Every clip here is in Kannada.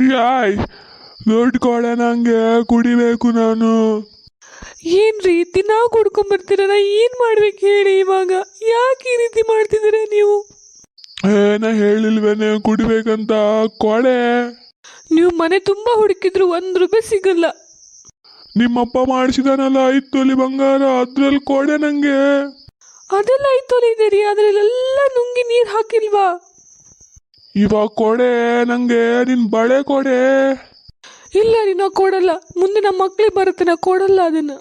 ಯಾಯ್ ದೊಡ್ಡ ಕೊಡ ನಂಗೆ ಕುಡಿಬೇಕು ನಾನು. ಏನ್ರಿ ದಿನ ಕುಡ್ಕೊಂಬರ್ತೀರ ನಾ ಏನ್ ಮಾಡ್ಬೇಕು ಹೇಳಿ ಇವಾಗ? ಯಾಕೆ ಈ ರೀತಿ ಮಾಡ್ತಿದ್ದೀರ ನೀವು? ಏನ ಹೇಳಿಲ್ವೇನೆ ಕುಡಿಬೇಕಂತ ಕೊಳೆ. ನೀವು ಮನೆ ತುಂಬಾ ಹುಡುಕಿದ್ರು ಒಂದ್ ರೂಪಾಯಿ ಸಿಗಲ್ಲ. ನಿಮ್ಮಪ್ಪ ಮಾಡಿಸಿದಾನಲ್ಲ ಐದು ತೊಲಿ ಬಂಗಾರ ಅದ್ರಲ್ಲಿ ಕೊಡೆ ನಂಗೆ. ಅದೆಲ್ಲ ಐತೋಲಿದ್ದೀರಿ ಅದ್ರಲ್ಲೆಲ್ಲ ನುಂಗಿ ನೀರ್ ಹಾಕಿಲ್ವಾ? ಇವಾಗ ಕೊಡೆ ನಂಗೆ ನಿನ್ ಬಳೆ ಕೊಡೆ. ಇಲ್ಲ ರೀ ನಾ ಕೊಡಲ್ಲ. ಮುಂದೆ ನಮ್ಮ ಮಕ್ಳಿಗೆ ಬರುತ್ತೆ ನಾ ಕೊಡಲ್ಲ ಅದನ್ನ.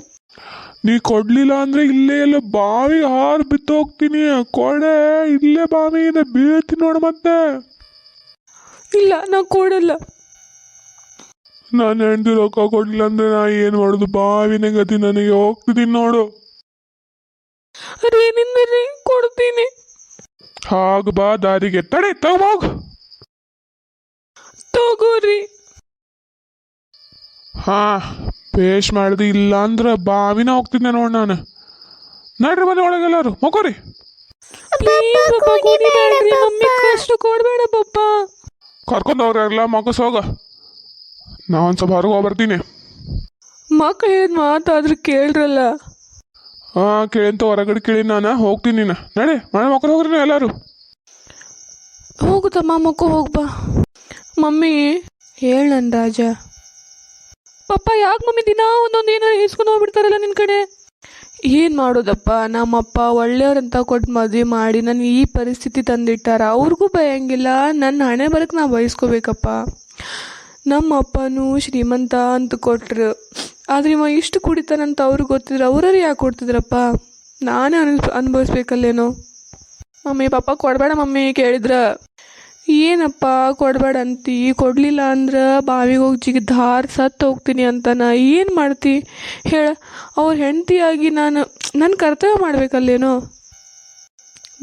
ನೀ ಕೊಡ್ಲಿಲ್ಲ ಅಂದ್ರೆ ಇಲ್ಲೇ ಎಲ್ಲ ಬಾವಿ ಹಾರ್ ಬಿತ್ತೋಗ್ತೀನಿ ಕೊಡೆ ಇಲ್ಲೇ ಬಾವಿಯಿಂದ ಬೀಳ್ತೀನಿ ನೋಡು ಮತ್ತೆ. ಇಲ್ಲ ನಾ ಕೊಡಲ್ಲ. ನಾನು ಹೆಂಡತಿ ರೊಕ್ಕ ಕೊಡ್ಲಿಲ್ಲ ಅಂದ್ರೆ ನಾ ಏನು ಮಾಡೋದು? ಬಾವಿನ ಗತಿ ನನಗೆ ಹೋಗ್ತಿದ್ದೀನಿ ನೋಡು. ಅದೇನಿಂದ್ರಿ ಕೊಡ್ತೀನಿ. ಹಾಗ ಬಾ ದಾರಿಗೆ. ತಡೆ ತಗೋಗ್ ತಗೋರಿ. ಹಾ ಪೇಶ್ ಮಾಡ್ದು ಇಲ್ಲ ಅಂದ್ರೆ ಬಾವಿನ ಹೋಗ್ತಿದ್ದೆ ನೋಡ್ ನಾನು. ನಡ್ರಿ ಮನೆ ಒಳಗೆಲ್ಲರು ಮಕ್ಕೋರಿ. ಕೊಡ್ಬೇಡ ಪಪ್ಪ. ಕರ್ಕೊಂಡು ಹೋಗ್ರಲ್ಲ ಮಗಸ್ ಹೋಗ. ನಾ ಒಂದ್ ಸ್ವಲ್ಪ ಹೊರಗೆ ಹೋಗ್ಬರ್ತೀನಿ. ಮಕ್ಳು ಹೇಳಿದ ಮಾತಾದ್ರೂ ಕೇಳ್ರಲ್ಲ. ಹಾ ಕೇಳಿಂತ ಹೊರಗಡೆ ಕೇಳಿ ನಾನು ಹೋಗ್ತೀನಿ ನೀನು. ನಡಿ ಮನೆ ಮಕ್ಕಳು ಹೋಗ್ರಿ ಎಲ್ಲಾರು. ಎಲ್ಲರೂ ಹೋಗುತ್ತಮ್ಮ ಮಕ್ಕ ಹೋಗ್ಬಾ ಮಮ್ಮಿ. ಹೇಳ ನನ್ ರಾಜ ಪಪ್ಪ ಯಾಕೆ ಮಮ್ಮಿ ದಿನ ಒಂದೊಂದು ಏನಾರು ಇಸ್ಕೊಂಡು ಹೋಗ್ಬಿಡ್ತಾರಲ್ಲ ನಿನ್ನ ಕಡೆ? ಏನು ಮಾಡೋದಪ್ಪ ನಮ್ಮಪ್ಪ ಒಳ್ಳೆಯವ್ರಂತ ಕೊಟ್ಟು ಮದುವೆ ಮಾಡಿ ನಾನು ಈ ಪರಿಸ್ಥಿತಿ ತಂದಿಟ್ಟಾರ. ಅವ್ರಿಗೂ ಭಯಂಗಿಲ್ಲ ನನ್ನ ಹಣೆ ಬರಕ್ಕೆ ನಾ ಬಯಸ್ಕೋಬೇಕಪ್ಪ. ನಮ್ಮ ಅಪ್ಪನೂ ಶ್ರೀಮಂತ ಅಂತ ಕೊಟ್ರು. ಆದ್ರೆ ಇವ ಇಷ್ಟು ಕುಡಿತಾನಂತ ಅವ್ರಿಗೆ ಗೊತ್ತಿದ್ರೆ ಅವ್ರವ್ರು ಯಾಕೆ ಕೊಡ್ತಿದ್ರಪ್ಪ? ನಾನೇ ಅನ್ ಅನುಭವಿಸ್ಬೇಕಲ್ಲೇನೋ. ಮಮ್ಮಿ ಪಾಪ ಕೊಡಬೇಡ ಮಮ್ಮಿ ಕೇಳಿದ್ರ? ಏನಪ್ಪ ಕೊಡಬೇಡ ಅಂತಿ ಕೊಡಲಿಲ್ಲ ಅಂದ್ರೆ ಬಾವಿಗೆ ಹೋಗಿ ಜಿಗಿದಾರ್ ಸತ್ತು ಹೋಗ್ತೀನಿ ಅಂತ ನಾ ಏನು ಮಾಡ್ತಿ? ಹೇಳ, ಅವ್ರ ಹೆಂಡತಿಯಾಗಿ ನಾನು ನನ್ನ ಕರ್ತವ್ಯ ಮಾಡ್ಬೇಕಲ್ಲೇನೋ?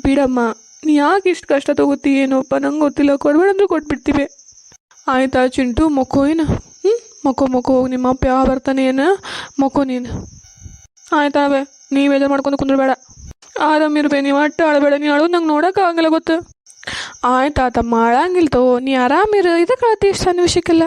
ಬಿಡಮ್ಮ, ನೀ ಯಾಕೆ ಇಷ್ಟು ಕಷ್ಟ ತಗೋತಿ ಏನೋಪ್ಪ? ನಂಗೆ ಗೊತ್ತಿಲ್ಲ, ಕೊಡಬೇಡ ಅಂದ್ರೆ ಕೊಟ್ಬಿಡ್ತೀವಿ. ಆಯ್ತಾ ಚಿಂಟು, ಮಕ್ಕೋ ಏನು? ಹ್ಞೂ ಮಕ್ಕೋ ಮಕ್ಕೋ, ಹೋಗಿ ನಿಮ್ಮ ಅಪ್ಪ ಯಾವ ಬರ್ತಾನೆ ಏನು? ಮಕ್ಕೋ ನೀನು. ಆಯ್ತಾ ಬೇ ಮಾಡ್ಕೊಂಡು ಕುಂದ್ರಬೇಡ. ಆರಾಮಿರ್ಬೇ ನೀವು ಅಟ್ಟ ಅಳಬೇಡ ನೀ ಅಳು ನಂಗೆ ನೋಡೋಕ್ಕಾಗಲ್ಲ ಗೊತ್ತು. ಆಯ್ತು ಆತ ಮಾಡಂಗಿಲ್ಲ ತೋ ನೀ ಆರಾಮಿರು ಇದಕ್ಕೆ ಇಷ್ಟು ಇಷ್ಟ ವಿಷಯಕ್ಕೆಲ್ಲ.